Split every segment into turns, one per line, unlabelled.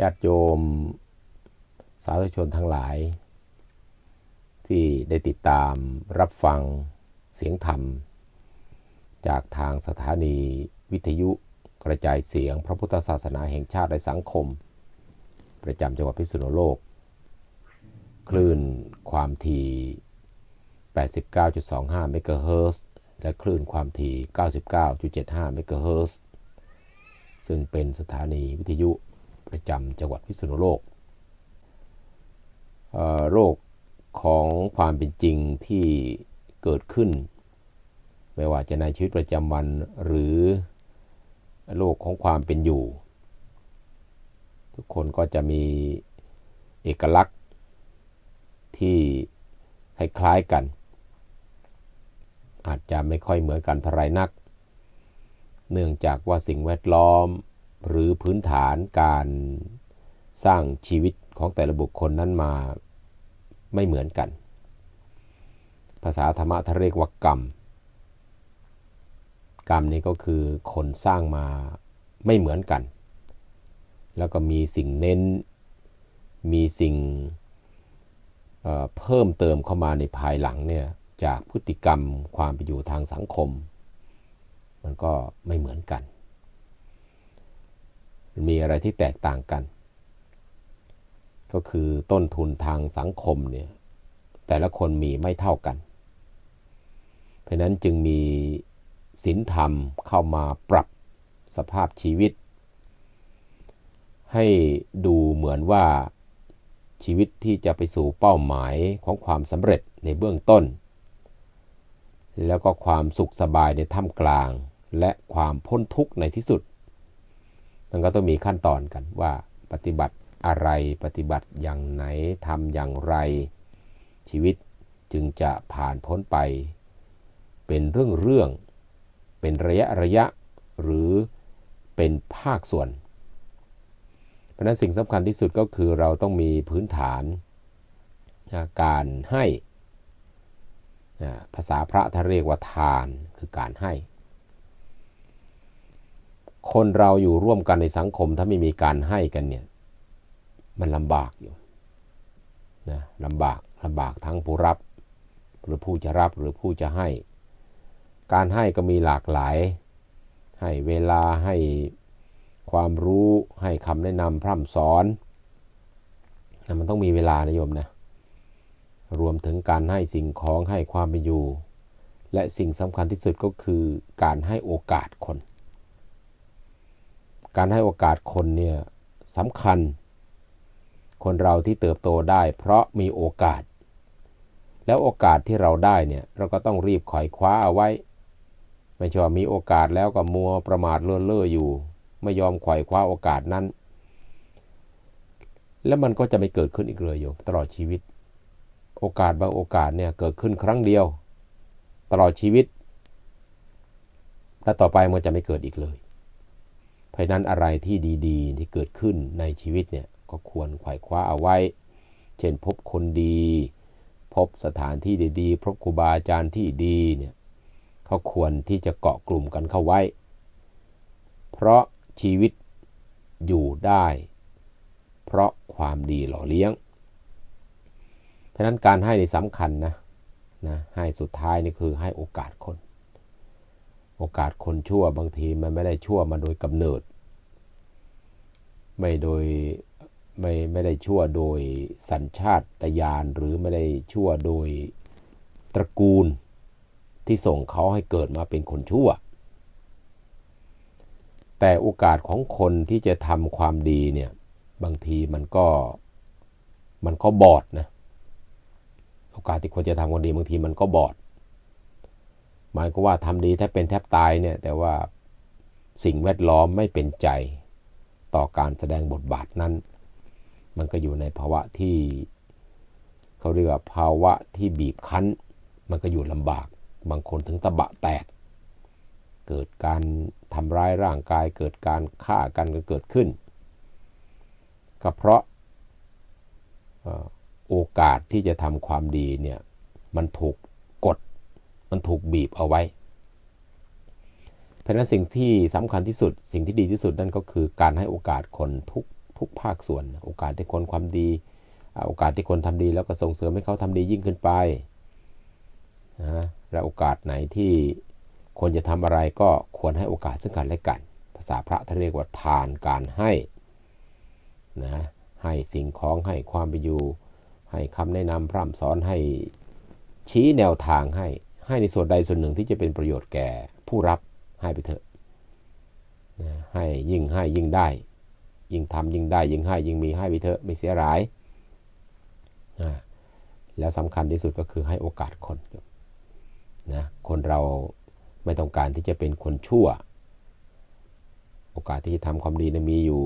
ญาติโยม สาธุชนทั้งหลาย ที่ได้ติดตามรับฟังเสียงธรรม จากทางสถานีวิทยุกระจายเสียงพระพุทธศาสนาแห่งชาติและสังคม ประจำจังหวัดพิษณุโลก คลื่นความถี่ 89.25 เมกะเฮิรตซ์และคลื่นความถี่ 99.75 เมกะเฮิรตซ์ซึ่งเป็นสถานีวิทยุ ประจำจังหวัดพิษณุโลกโรคของความเป็นจริงที่เกิดขึ้น ไม่ว่าจะในชีวิตประจำวันหรือโลกของความเป็นอยู่ ทุกคนก็จะมีเอกลักษณ์ที่คล้ายๆกัน อาจจะไม่ค่อยเหมือนกันเท่าไรนัก เนื่องจากว่าสิ่งแวดล้อม หรือพื้นฐานการสร้างชีวิตของแต่ละบุคคลนั้นมาไม่เหมือนกัน ภาษาธรรมะท่เรียกว่ากรรม กรรมนี้ก็คือคนสร้างมาไม่เหมือนกัน แล้วก็มีสิ่งเน้น มีสิ่งเเพิ่มเติมเข้ามาในภายหลังเนี่ยจากพฤติกรรมความเป็นอยู่ทางสังคม มันก็ไม่เหมือนกัน มีอะไรที่แตกต่างกัน ก็คือต้นทุนทางสังคมเนี่ยแต่ละคนมีไม่เท่ากัน เพราะนั้นจึงมีศีลธรรมเข้ามาปรับสภาพชีวิต ให้ดูเหมือนว่าชีวิตที่จะไปสู่เป้าหมายของความสำเร็จในเบื้องต้น แล้วก็ความสุขสบายในท่ามกลาง และความพ้นทุกข์ในที่สุด มันก็ต้องมีขั้นตอนกันว่าปฏิบัติอะไรปฏิบัติอย่างไหนทำอย่างไร ชีวิตจึงจะผ่านพ้นไป เป็นเรื่องเรื่อง เป็นระยะระยะ หรือเป็นภาคส่วน เพราะนั้นสิ่งสำคัญที่สุดก็คือเราต้องมีพื้นฐานการให้ภาษาพระท่านเรียกว่าทานคือการให้ คนเราอยู่ร่วมกันในสังคมถ้าไม่มีการให้กันเนี่ย มันลำบากอยู่นะลำบากลำบากทั้งผู้รับ หรือผู้จะรับหรือผู้จะให้ การให้ก็มีหลากหลาย ให้เวลาให้ความรู้ให้คำแนะนำพร่ำสอนแต่มันต้องมีเวลานะโยมนะ รวมถึงการให้สิ่งของให้ความเป็นอยู่ และสิ่งสำคัญที่สุดก็คือการให้โอกาสคน การให้โอกาสคนเนี่ยสำคัญ คนเราที่เติบโตได้ เพราะมีโอกาส แล้วโอกาสที่เราได้เนี่ยเราก็ต้องรีบขอยคว้าเอาไว้ ไม่ใช่ว่ามีโอกาสแล้วก็มัวประมาทเลื่อเล่ออยู่ ไม่ยอมขอยคว้าโอกาสนั้น แล้วมันก็จะไม่เกิดขึ้นอีกเลยโยมตลอดชีวิต โอกาสบางโอกาสเนี่ยเกิดขึ้นครั้งเดียว ตลอดชีวิตและต่อไปมันจะไม่เกิดอีกเลย เพราะนั้นอะไรที่ดีๆ ที่เกิดขึ้นในชีวิตเนี่ยก็ควรไขว่คว้าเอาไว้ เช่นพบคนดี พบสถานที่ดีๆ พบครูบาอาจารย์ที่ดีเนี่ยเขาควรที่จะเกาะกลุ่มกันเข้าไว้ เพราะชีวิตอยู่ได้ เพราะความดีหล่อเลี้ยง เพราะนั้นการให้ในสำคัญนะนะให้สุดท้ายนี่คือให้โอกาสคน โอกาสคนชั่วบางทีมันไม่ได้ชั่วมาโดยกำเนิด ไม่โดยไม่ไม่ได้ชั่วโดยสัญชาตญาณหรือไม่ได้ชั่วโดยตระกูลที่ส่งเขาให้เกิดมาเป็นคนชั่ว แต่โอกาสของคนที่จะทำความดีเนี่ยบางทีมันก็มันก็บอดนะโอกาสที่คนจะทำความดีบางทีมันก็บอด หมายก็ว่าทำดีแทบเป็นแทบตายเนี่ยแต่ว่าสิ่งแวดล้อมไม่เป็นใจต่อการแสดงบทบาทนั้น มันก็อยู่ในภาวะที่เขาเรียกว่าภาวะที่บีบคั้น มันก็อยู่ลำบาก บางคนถึงตะบะแตก เกิดการทำร้ายร่างกาย เกิดการฆ่ากันก็เกิดขึ้น ก็เพราะโอกาสที่จะทำความดีเนี่ยมันถูก มันถูกบีบเอาไว้ เพราะนั้นสิ่งที่สำคัญที่สุด สิ่งที่ดีที่สุดนั่นก็คือการให้โอกาสคนทุกทุกภาคส่วน โอกาสที่คนความดี โอกาสที่คนทำดี แล้วก็ส่งเสริมให้เขาทำดียิ่งขึ้นไปนะและโอกาสไหนที่ควรจะทำอะไรก็ควรให้โอกาสซึ่งกันและกัน ภาษาพระท่านเรียกว่าทานการให้นะให้สิ่งของให้ความไปอยู่ ให้คำแนะนำพร่ำสอนให้ชี้แนวทางให้ ให้ในส่วนใดส่วนหนึ่งที่จะเป็นประโยชน์แก่ผู้รับให้ไปเถอะนะให้ยิ่งให้ยิ่งได้ ยิ่งทำยิ่งได้ ยิ่งให้ยิ่งมีให้ไปเถอะไม่เสียหายนะแล้วสำคัญที่สุดก็คือให้โอกาสคนนะคนเราไม่ต้องการที่จะเป็นคนชั่ว โอกาสที่จะทำความดีนะมีอยู่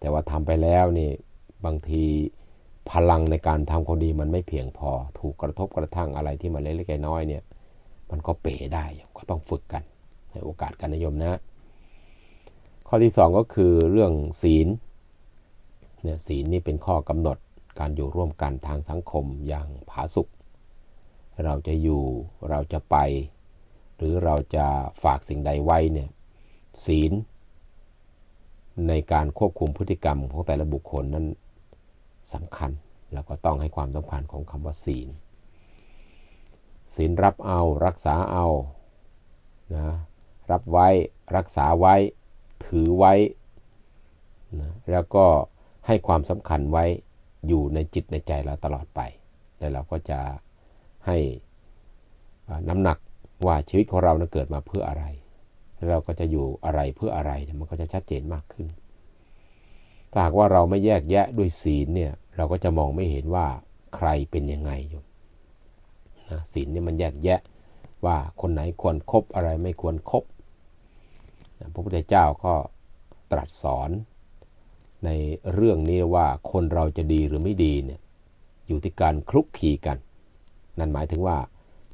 แต่ว่าทำไปแล้วนี่บางที พลังในการทำความดีมันไม่เพียงพอ ถูกกระทบกระทั่งอะไรที่มันเล็กๆน้อยเนี่ย มันก็เป๋ได้ก็ต้องฝึกกันให้โอกาสกันนิยมนะ ข้อที่ 2 ก็คือเรื่องศีลเนี่ยศีลนี่เป็นข้อกำหนดการอยู่ร่วมกันทางสังคมอย่างผาสุกเราจะอยู่เราจะไป หรือเราจะฝากสิ่งใดไว้เนี่ยศีลในการควบคุมพฤติกรรมของแต่ละบุคคลนั้น สำคัญ แล้วก็ต้องให้ความสำคัญของคำว่าศีล ศีลรับเอารักษาเอานะรับไว้รักษาไว้ ถือไว้นะแล้วก็ให้ความสำคัญไว้อยู่ในจิตในใจเราตลอดไป แล้วเราก็จะให้น้ำหนักว่าชีวิตของเรานะเกิดมาเพื่ออะไร เราก็จะอยู่อะไรเพื่ออะไร มันก็จะชัดเจนมากขึ้น ถ้าหากว่าเราไม่แยกแยะด้วยศีลเนี่ยเราก็จะมองไม่เห็นว่าใครเป็นยังไงอยู่นะศีลเนี่ยมันแยกแยะว่าคนไหนควรครบอะไรไม่ควรครบนะพระพุทธเจ้าก็ตรัสสอนในเรื่องนี้ว่าคนเราจะดีหรือไม่ดีเนี่ยอยู่ที่การคลุกคลีกัน นั่นหมายถึงว่า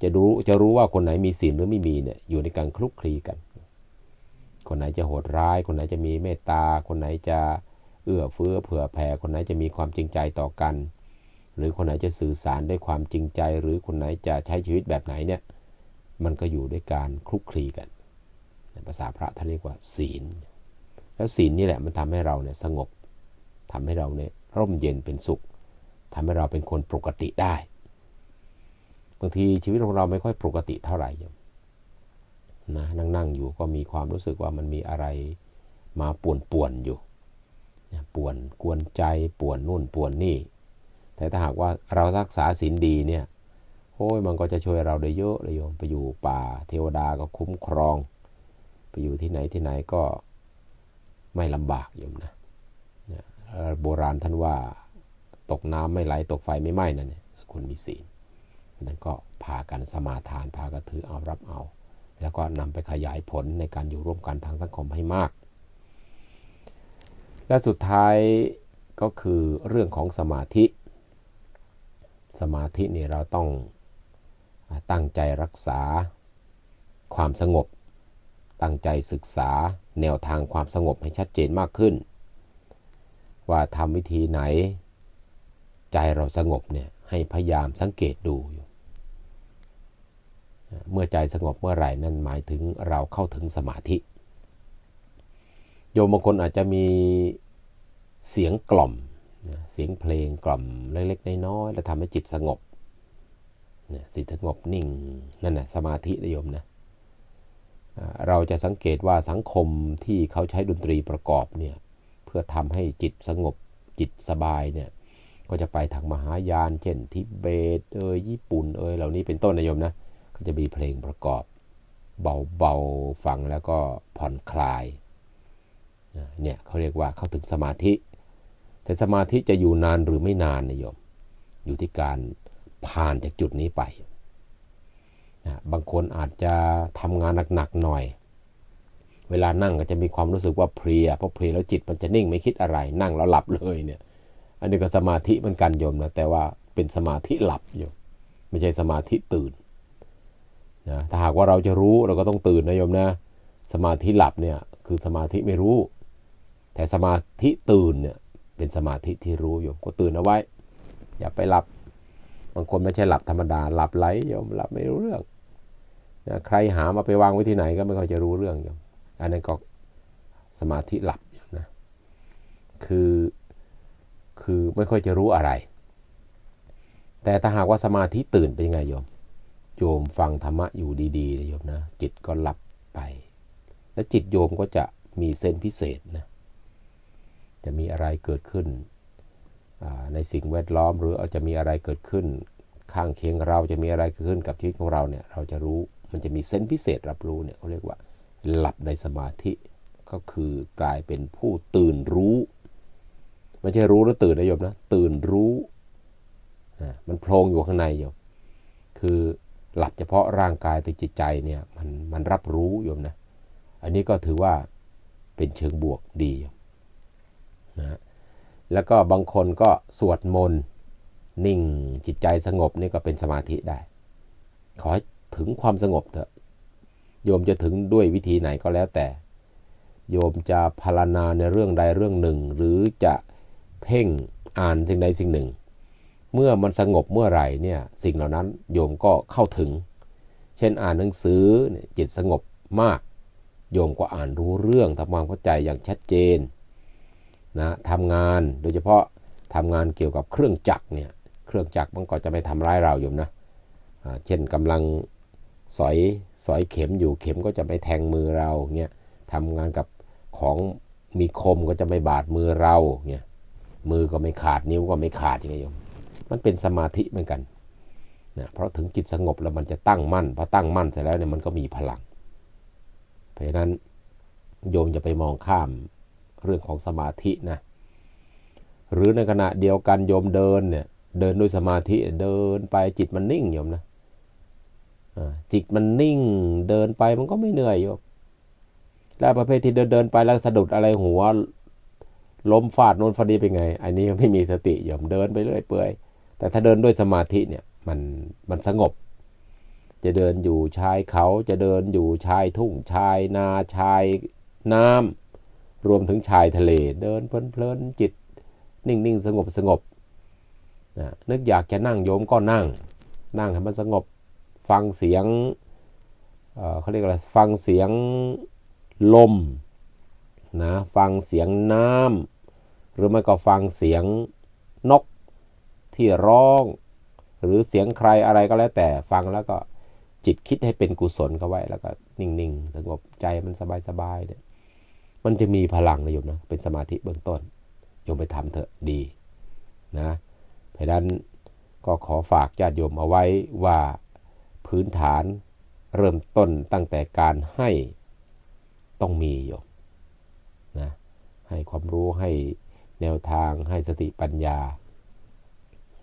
จะรู้จะรู้ว่าคนไหนมีศีลหรือไม่มีเนี่ยอยู่ในการคลุกคลีกัน คนไหนจะโหดร้าย คนไหนจะมีเมตตา คนไหนจะ เอื้อเฟื้อเผื่อแผ่คนไหนจะมีความจริงใจต่อกัน หรือคนไหนจะสื่อสารด้วยความจริงใจ หรือคนไหนจะใช้ชีวิตแบบไหนเนี่ยมันก็อยู่ด้วยการคลุกคลีกันภาษาพระท่านเรียกว่า ศีล แล้วศีลนี่แหละมันทำให้เราเนี่ยสงบทำให้เราเนี่ยร่มเย็นเป็นสุขทำให้เราเป็นคนปกติได้บางทีชีวิตของเราไม่ค่อยปกติเท่าไหร่นะนั่งๆอยู่ก็มีความรู้สึกว่ามันมีอะไรมาป่วนๆอยู่ ป่วนกวนใจป่วนนู่นป่วนนี่ แต่ถ้าหากว่าเรารักษาศีลดีเนี่ยโอ้ยมันก็จะช่วยเราได้เยอะเลยโยมไปอยู่ป่า เทวดาก็คุ้มครอง ไปอยู่ที่ไหนที่ไหนก็ไม่ลำบากโยมนะโบราณท่านว่าตกน้ำไม่ไหลตกไฟไม่ไหม้นั่นเนี่ยคนมีศีลนั้นก็พากันสมาทานพากันถือเอารับเอา แล้วก็นำไปขยายผลในการอยู่ร่วมกันทางสังคมให้มาก และสุดท้ายก็คือเรื่องของสมาธิ สมาธินี่เราต้องตั้งใจรักษาความสงบ ตั้งใจศึกษาแนวทางความสงบให้ชัดเจนมากขึ้น ว่าทำวิธีไหน ใจเราสงบเนี่ยให้พยายามสังเกตดูอยู่เมื่อใจสงบเมื่อไหร่นั่นหมายถึงเราเข้าถึงสมาธิ โยมบางคนอาจจะมี เสียงกล่อมเสียงเพลงกล่อมเล็กๆน้อยๆแล้วทำให้จิตสงบจิตสงบนิ่งนั่นนะสมาธินิยมนะเราจะสังเกตว่าสังคมที่เขาใช้ดนตรีประกอบเนี่ยเพื่อทำให้จิตสงบจิตสบายเนี่ยก็จะไปทางมหายาน เช่นทิเบตเอยญี่ปุ่นเอยเหล่านี้เป็นต้นนิยมนะก็จะมีเพลงประกอบเบาๆฟังแล้วก็ผ่อนคลายเนี่ยเขาเรียกว่าเข้าถึงสมาธิ แต่สมาธิจะอยู่นานหรือไม่นานนะโยม อยู่ที่การผ่านจากจุดนี้ไปนะบางคนอาจจะทำงานหนักๆหน่อย เวลานั่งก็จะมีความรู้สึกว่าเพลียเพราะเพลียแล้วจิตมันจะนิ่งไม่คิดอะไร นั่งแล้วหลับเลยเนี่ย อันนี้ก็สมาธิมันกันโยมนะแต่ว่าเป็นสมาธิหลับโยมไม่ใช่สมาธิตื่นนะถ้าหากว่าเราจะรู้เราก็ต้องตื่นนะโยมนะ สมาธิหลับเนี่ยคือสมาธิไม่รู้ แต่สมาธิตื่นเนี่ย เป็นสมาธิที่รู้โยมก็ตื่นเอาไว้ อย่าไปหลับ บางคนไม่ใช่หลับธรรมดาหลับไหลโยมหลับไม่รู้เรื่องนะใครหามาไปวางไว้ที่ไหนก็ไม่ค่อยจะรู้เรื่องโยมอันนั้นก็สมาธิหลับนะคือคือไม่ค่อยจะรู้อะไร แต่ถ้าหากว่าสมาธิตื่นเป็นยังไงโยมโยมฟังธรรมะอยู่ดีๆโยมนะจิตก็หลับไป และจิตโยมก็จะมีเส้นพิเศษนะ จะมีอะไรเกิดขึ้น ในสิ่งแวดล้อมหรืออาจจะมีอะไรเกิดขึ้น ข้างเคียงเราจะมีอะไรเกิดขึ้นกับชีวิตของเราเนี่ยเราจะรู้มันจะมีเส้นพิเศษรับรู้เนี่ยเขาเรียกว่า หลับในสมาธิก็คือกลายเป็นผู้ตื่นรู้ไม่ใช่รู้แล้วตื่นนะโยมนะตื่นรู้มันโพลงอยู่ข้างในโยมคือหลับเฉพาะร่างกายแต่จิตใจเนี่ยมันมันรับรู้โยมนะ อันนี้ก็ถือว่าเป็นเชิงบวกดี นะแล้วก็บางคนก็สวดมนต์นิ่งจิตใจสงบนี่ก็เป็นสมาธิได้ ขอให้ถึงความสงบเถอะโยมจะถึงด้วยวิธีไหนก็แล้วแต่ โยมจะพารณาในเรื่องใดเรื่องหนึ่ง หรือจะเพ่งอ่านสิ่งใดสิ่งหนึ่ง เมื่อมันสงบเมื่อไหร่เนี่ยสิ่งเหล่านั้นโยมก็เข้าถึง เช่นอ่านหนังสือจิตสงบมาก โยมก็อ่านรู้เรื่องทำความเข้าใจอย่างชัดเจน นะทำงานโดยเฉพาะทำงานเกี่ยวกับเครื่องจักรเนี่ยเครื่องจักรมันก็จะไม่ทำร้ายเราโยมนะเช่นกำลังสอยสอยเข็มอยู่เข็มก็จะไม่แทงมือเราเงี้ยทำงานกับของมีคมก็จะไม่บาดมือเราเงี้ยมือก็ไม่ขาดนิ้วก็ไม่ขาดยังไงโยมมันเป็นสมาธิเหมือนกันนะเพราะถึงจิตสงบแล้วมันจะตั้งมั่นพอตั้งมั่นเสร็จแล้วเนี่ยมันก็มีพลัง เพราะฉะนั้นโยมจะไปมองข้าม เรื่องของสมาธินะหรือในขณะเดียวกันโยมเดินเนี่ยเดินด้วยสมาธิเดินไปจิตมันนิ่งโยมนะจิตมันนิ่งเดินไปมันก็ไม่เหนื่อยโยมแล้วประเภทที่เดินเดินไปแล้วสะดุดอะไรหัวล้มฟาดโน้นฟาดีเป็นไง อันนี้ไม่มีสติโยมเดินไปเรื่อยเปื่อยแต่ถ้าเดินด้วยสมาธิเนี่ยมันมันสงบ จะเดินอยู่ชายเขาจะเดินอยู่ชายทุ่งชายนาชายน้ำ รวมถึงชายทะเลเดินเพลินๆจิต นิ่งๆ สงบสงบนะนึกอยากจะนั่งโยมก็นั่ง นั่งให้มันสงบฟังเสียงเขาเรียกอะไรฟังเสียงลมนะฟังเสียงน้ำหรือไม่ก็ฟังเสียงนกที่ร้อง หรือเสียงใครอะไรก็แล้วแต่ฟังแล้วก็จิตคิดให้เป็นกุศลเข้าไว้แล้วก็นิ่งๆ สงบใจมันสบายๆเนี่ย มันจะมีพลังนะโยมนะเป็นสมาธิเบื้องต้นโยมไปทำเถอะดีนะเพราะนั้นก็ขอฝากญาติโยมเอาไว้ว่าพื้นฐานเริ่มต้นตั้งแต่การให้ต้องมีอยู่นะให้ความรู้ให้แนวทางให้สติปัญญา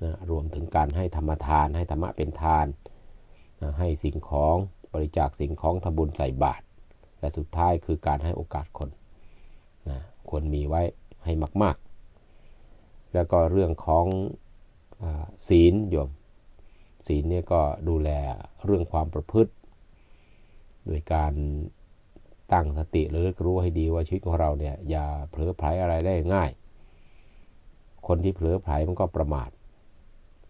นะรวมถึงการให้ธรรมทาน ให้ธรรมะเป็นทานนะให้สิ่งของบริจาคสิ่งของทำบุญใส่บาตรและสุดท้ายคือการให้โอกาสคน นะควรมีไว้ให้มาก ๆ แล้วก็เรื่องของอศีลโยม ศีลเนี่ยก็ดูแลเรื่องความประพฤติ โดยการตั้งสติระลึกรู้ให้ดีว่าชีวิตของเราเนี่ยอย่าเผลอไผลอะไรได้ง่าย คนที่เผลอไผลมันก็ประมาท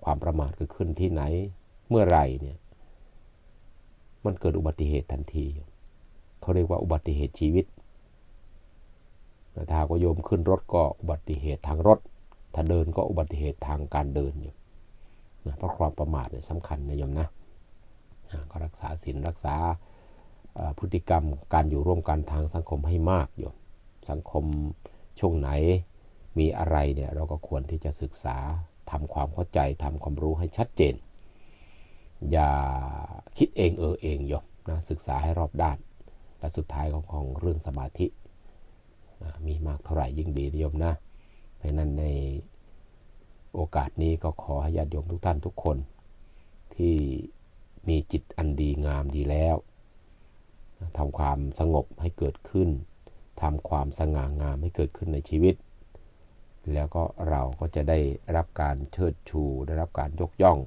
ความประมาทคือขึ้นที่ไหนเมื่อไรเนี่ยมันเกิดอุบัติเหตุทันที เขาเรียกว่าอุบัติเหตุชีวิต ถ้าก็โยมขึ้นรถก็อุบัติเหตุทางรถ ถ้าเดินก็อุบัติเหตุทางการเดินอยู่นะเพราะความประมาทเนี่ยสำคัญนะโยมนะก็รักษาศีลรักษาพฤติกรรมการอยู่ร่วมกันทางสังคมให้มากโยมสังคมช่วงไหนมีอะไรเนี่ยเราก็ควรที่จะศึกษาทำความเข้าใจทำความรู้ให้ชัดเจน อย่าคิดเองเออเองโยมนะศึกษาให้รอบด้านและสุดท้ายของของเรื่องสมาธิ มีมากเท่าไหร่ยิ่งดีโยมนะเพราะนั้นในโอกาสนี้ก็ขอให้ญาติโยมทุกท่านทุกคน ที่มีจิตอันดีงามดีแล้วทำความสงบให้เกิดขึ้นทำความสง่างามให้เกิดขึ้นในชีวิต แล้วก็เราก็จะได้รับการเชิดชู ได้รับการยกย่อง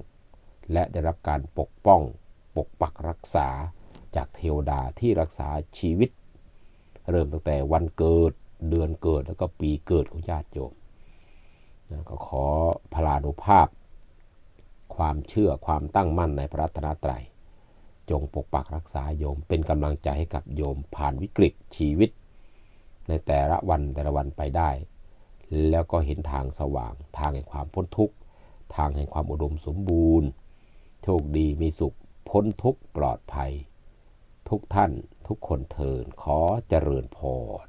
และได้รับการปกป้อง ปกปักรักษาจากเทวดาที่รักษาชีวิต เริ่มตั้งแต่วันเกิดเดือนเกิดแล้วก็ปีเกิดของญาติโยมนะก็ขอพลานุภาพ ความเชื่อความตั้งมั่นในพระรัตนตรัย จงปกปักรักษาโยมเป็นกำลังใจให้กับโยมผ่านวิกฤตชีวิต ในแต่ละวันแต่ละวันไปได้ แล้วก็เห็นทางสว่างทางแห่งความพ้นทุกข์ ทางแห่งความอุดมสมบูรณ์ โชคดีมีสุขพ้นทุกข์ปลอดภัย ทุกท่าน ทุกคนเทินขอเจริญพร